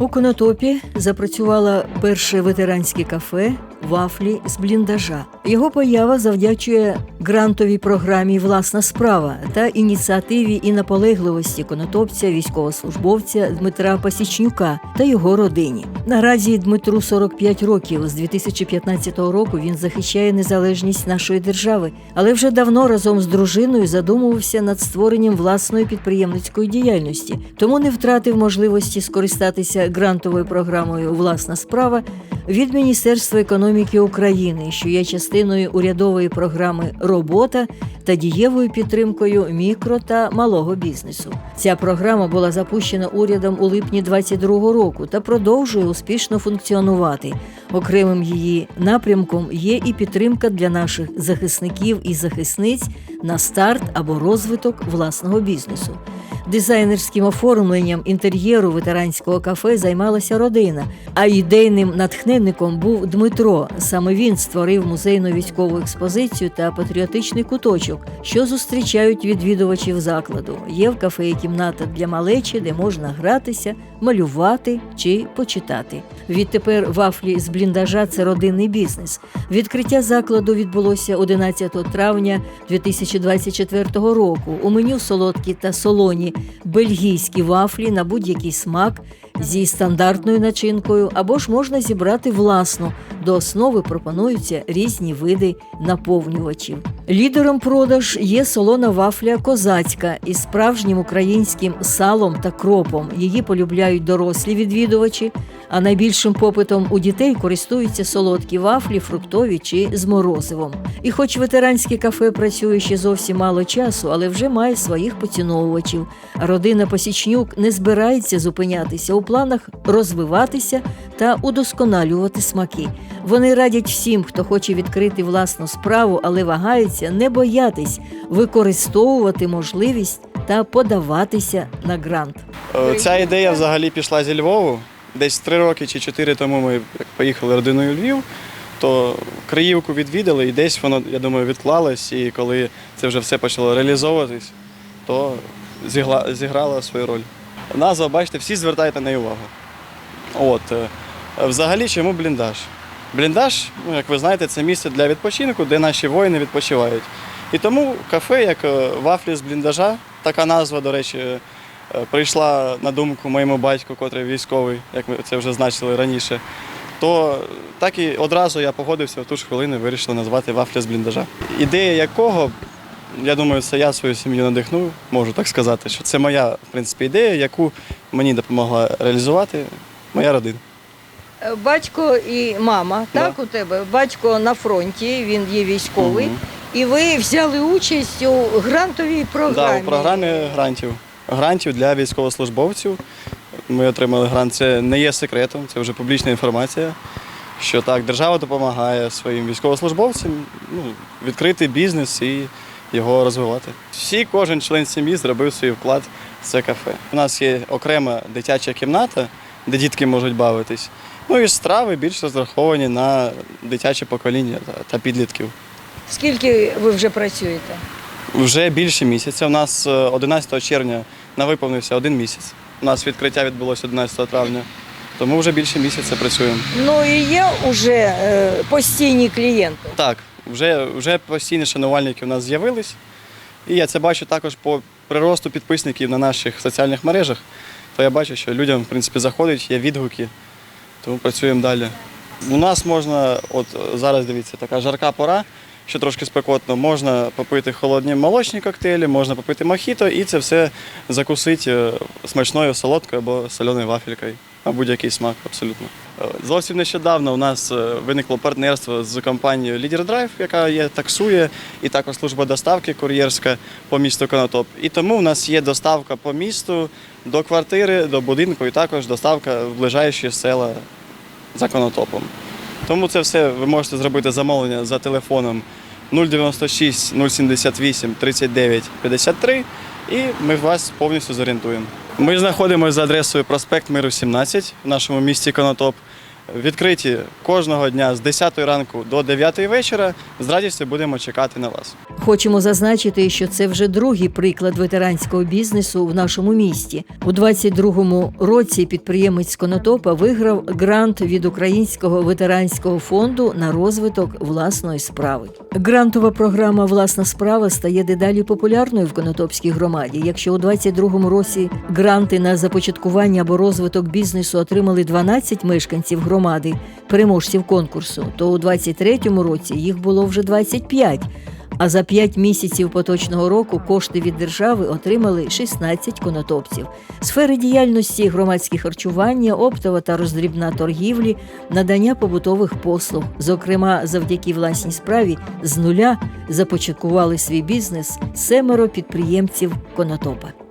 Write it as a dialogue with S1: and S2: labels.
S1: У Конотопі запрацювало перше ветеранське кафе Вафлі з бліндажа. Його поява завдячує грантовій програмі Власна справа та ініціативі і наполегливості конотопця, військовослужбовця Дмитра Пасічнюка та його родині. Наразі Дмитру 45 років. З 2015 року він захищає незалежність нашої держави, але вже давно разом з дружиною задумувався над створенням власної підприємницької діяльності, тому не втратив можливості скористатися грантовою програмою Власна справа від Міністерства економіки України, що є частиною урядової програми Робота та дієвою підтримкою мікро та малого бізнесу. Ця програма була запущена урядом у липні 2022 року та продовжує успішно функціонувати. Окремим її напрямком є і підтримка для наших захисників і захисниць на старт або розвиток власного бізнесу. Дизайнерським оформленням інтер'єру ветеранського кафе займалася родина, а ідейним натхненником був Дмитро. Саме він створив музейну військову експозицію та патріотичний куточок, що зустрічають відвідувачів закладу. Є в кафе і кімната для малечі, де можна гратися, малювати чи почитати. Відтепер вафлі з бліндажа це родинний бізнес. Відкриття закладу відбулося 11 травня 2024 року. У меню солодкі та солоні бельгійські вафлі на будь-який смак зі стандартною начинкою, або ж можна зібрати власну. До основи пропонуються різні види наповнювачів. Лідером продаж є солона вафля козацька із справжнім українським салом та кропом. Її полюбляють дорослі відвідувачі, а найбільшим попитом у дітей користуються солодкі вафлі, фруктові чи з морозивом. І хоч ветеранське кафе працює ще зовсім мало часу, але вже має своїх поціновувачів. Родина Посічнюк не збирається зупинятися у планах розвиватися та удосконалювати смаки. Вони радять всім, хто хоче відкрити власну справу, але вагається не боятись використовувати можливість та подаватися на грант.
S2: Е, Ця ідея взагалі пішла зі Львову. Десь три роки чи чотири тому ми поїхали родиною у Львів, то Криївку відвідали, і десь воно, я думаю, відклалось. І коли це вже все почало реалізовуватись, то зігла- зіграло свою роль. Назва, бачите, всі звертають на неї увагу. От, е, взагалі, чому бліндаж? Бліндаж, ну, як ви знаєте, це місце для відпочинку, де наші воїни відпочивають. І тому кафе, як е, вафлі з бліндажа, така назва, до речі, е, прийшла на думку моєму батьку, котрий військовий, як ми це вже значили раніше. То так і одразу я погодився в ту ж хвилину вирішили назвати вафлі з бліндажа. Ідея якого, я думаю, це я свою сім'ю надихнув, можу так сказати, що це моя в принципі, ідея, яку мені допомогла реалізувати моя родина.
S1: Батько і мама,
S2: Да.
S1: так у тебе? Батько на фронті, він є військовий.
S2: Мгм.
S1: І ви взяли участь у грантовій програмі.
S2: Да, у програмі грантів. Грантів для військовослужбовців. Ми отримали грант. Це не є секретом, це вже публічна інформація. Що так, держава допомагає своїм військовослужбовцям ну, відкрити бізнес і його розвивати. Всі, кожен член сім'ї зробив свій вклад в це кафе. У нас є окрема дитяча кімната, де дітки можуть бавитись. Ну і страви більш розраховані на дитяче покоління та- підлітків.
S1: Скільки ви вже працюєте?
S2: Вже більше місяця. У нас е, 11 червня на виповнився один місяць. У нас відкриття відбулося 11 травня, тому вже більше місяця працюємо.
S1: Ну і є вже е, постійні клієнти.
S2: Так, вже, вже постійні шанувальники у нас з'явились. І я це бачу також по приросту підписників на наших соціальних мережах. То я бачу, що людям в принципі заходить, є відгуки, тому працюємо далі. У нас можна, от зараз дивіться, така жарка пора, що трошки спекотно, можна попити холодні молочні коктейлі, можна попити мохіто і це все закусити е, смачною солодкою або соленою вафелькою. На будь-який смак, абсолютно. Е, Зовсім нещодавно у нас е, виникло партнерство з компанією Leader Drive, яка є таксує, і також служба доставки кур'єрська по місту Конотоп. І тому у нас є доставка по місту до квартири, до будинку, і також доставка в ближайші села за Конотопом. Тому це все ви можете зробити замовлення за телефоном 096 078 39 53 і ми вас повністю зорієнтуємо. Ми знаходимося за адресою проспект Миру 17 в нашому місті Конотоп. Відкриті кожного дня з 10 ранку до 9 вечора. З радістю будемо чекати на вас.
S1: Хочемо зазначити, що це вже другий приклад ветеранського бізнесу в нашому місті. У 22-му році підприємець Конотопа виграв грант від Українського ветеранського фонду на розвиток власної справи. Грантова програма Власна справа стає дедалі популярною в Конотопській громаді. Якщо у 22-му році гранти на започаткування або розвиток бізнесу отримали 12 мешканців громади, переможців конкурсу, то у 23-му році їх було вже 25. А за 5 місяців поточного року кошти від держави отримали 16 конотопців. Сфери діяльності громадське харчування, оптова та роздрібна торгівлі, надання побутових послуг. Зокрема, завдяки власній справі з нуля започаткували свій бізнес семеро підприємців Конотопа.